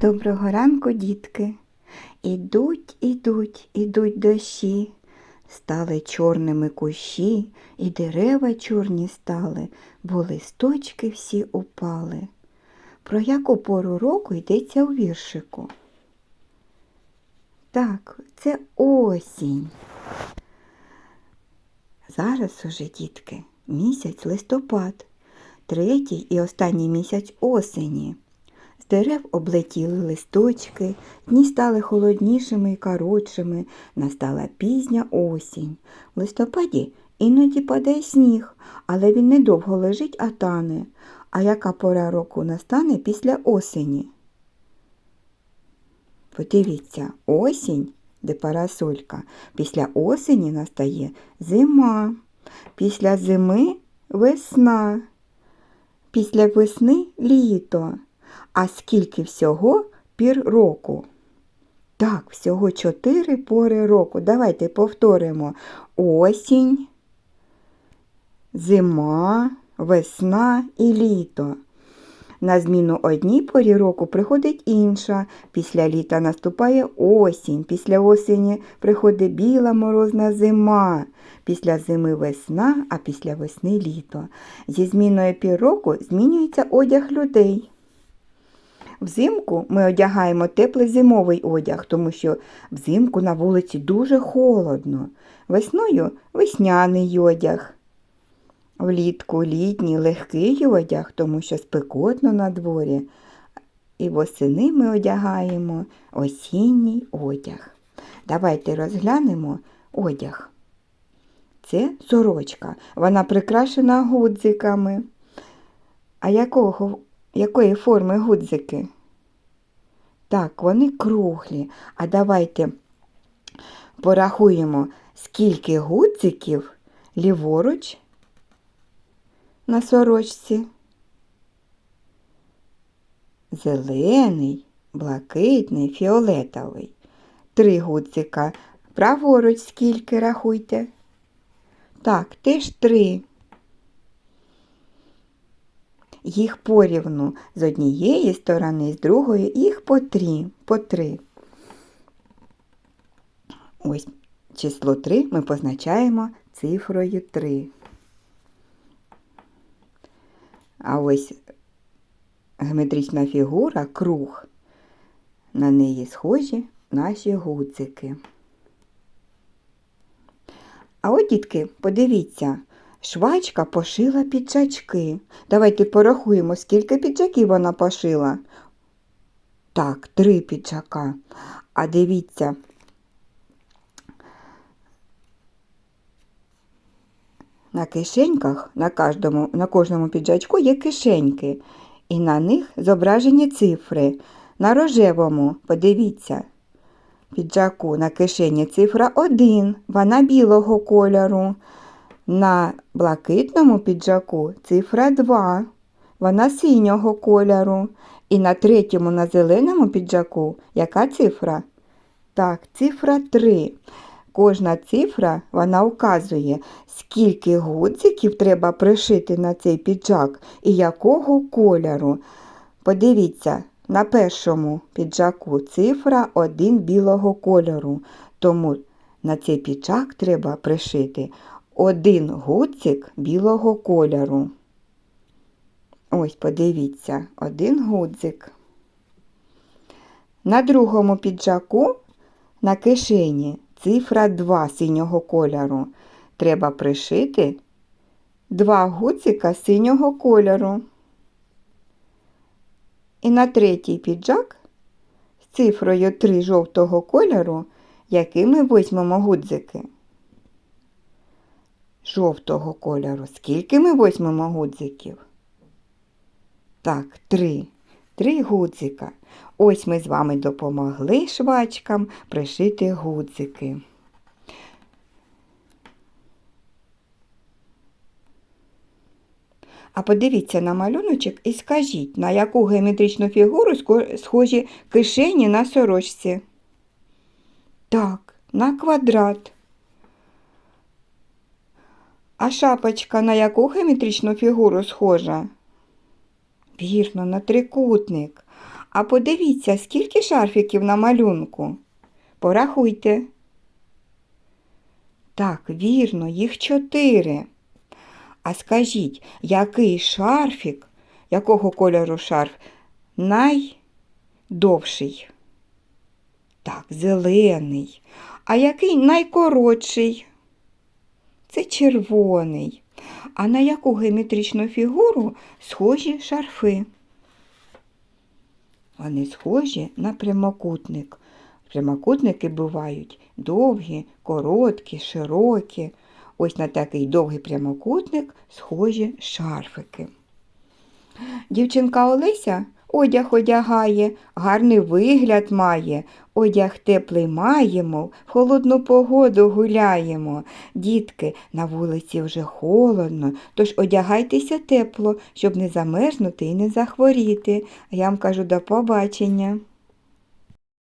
Доброго ранку, дітки. Ідуть, ідуть, ідуть дощі. Стали чорними кущі, і дерева чорні стали, бо листочки всі упали. Про яку пору року йдеться у віршику? Так, це осінь. Зараз уже, дітки, місяць листопад, третій і останній місяць осені. З дерев облетіли листочки, дні стали холоднішими і коротшими, настала пізня осінь. В листопаді іноді падає сніг, але він недовго лежить, а тане. А яка пора року настане після осені? Подивіться, осінь, де парасолька. Після осені настає зима, після зими весна, після весни літо. А скільки всього пір року? Так, всього чотири пори року. Давайте повторимо. Осінь, зима, весна і літо. На зміну одній порі року приходить інша. Після літа наступає осінь, після осені приходить біла морозна зима, після зими весна, а після весни літо. Зі зміною пір року змінюється одяг людей. Взимку ми одягаємо теплий зимовий одяг, тому що взимку на вулиці дуже холодно. Весною весняний одяг. Влітку літній легкий одяг, тому що спекотно на дворі. І восени ми одягаємо осінній одяг. Давайте розглянемо одяг. Це сорочка. Вона прикрашена гудзиками. А якого, якої форми гудзики? Так, вони круглі. А давайте порахуємо, скільки гудзиків ліворуч на сорочці. Зелений, блакитний, фіолетовий. Три гудзика. Праворуч скільки рахуйте? Так, теж три. Їх порівну з однієї сторони, з другої їх по три. По три. Ось число 3 ми позначаємо цифрою 3. А ось геометрична фігура, круг, на неї схожі наші гудзики. А от, дітки, подивіться, швачка пошила піджачки. Давайте порахуємо, скільки піджаків вона пошила. Так, три піджака. А дивіться, на кишеньках, на кожному, на кожному піджачку є кишеньки, і на них зображені цифри. На рожевому, подивіться, піджаку на кишені цифра 1, вона білого кольору. На блакитному піджаку цифра 2, вона синього кольору. І на третьому на зеленому піджаку яка цифра? Так, цифра 3. Кожна цифра вона вказує, скільки гудзиків треба пришити на цей піджак і якого кольору. Подивіться, на першому піджаку цифра 1 білого кольору, тому на цей піджак треба пришити один гудзик білого кольору. Ось, подивіться, один гудзик. На другому піджаку на кишені цифра 2 синього кольору. Треба пришити два гудзика синього кольору. І на третій піджак з цифрою 3 жовтого кольору, який ми візьмемо гудзики. Жовтого кольору. Скільки ми візьмемо гудзиків? Так, три. Три гудзика. Ось ми з вами допомогли швачкам пришити гудзики. А подивіться на малюночок і скажіть, на яку геометричну фігуру схожі кишені на сорочці? Так, на квадрат. А шапочка на яку геометричну фігуру схожа? Вірно, на трикутник. А подивіться, скільки шарфіків на малюнку. Порахуйте. Так, вірно, їх чотири. А скажіть, який шарфік, якого кольору шарф найдовший? Так, зелений. А який найкоротший? Це червоний. А на яку геометричну фігуру схожі шарфи? Вони схожі на прямокутник. Прямокутники бувають довгі, короткі, широкі. Ось на такий довгий прямокутник схожі шарфики. Дівчинка Олеся одяг одягає, гарний вигляд має, одяг теплий маємо, в холодну погоду гуляємо. Дітки, на вулиці вже холодно, тож одягайтеся тепло, щоб не замерзнути і не захворіти. Я вам кажу до побачення.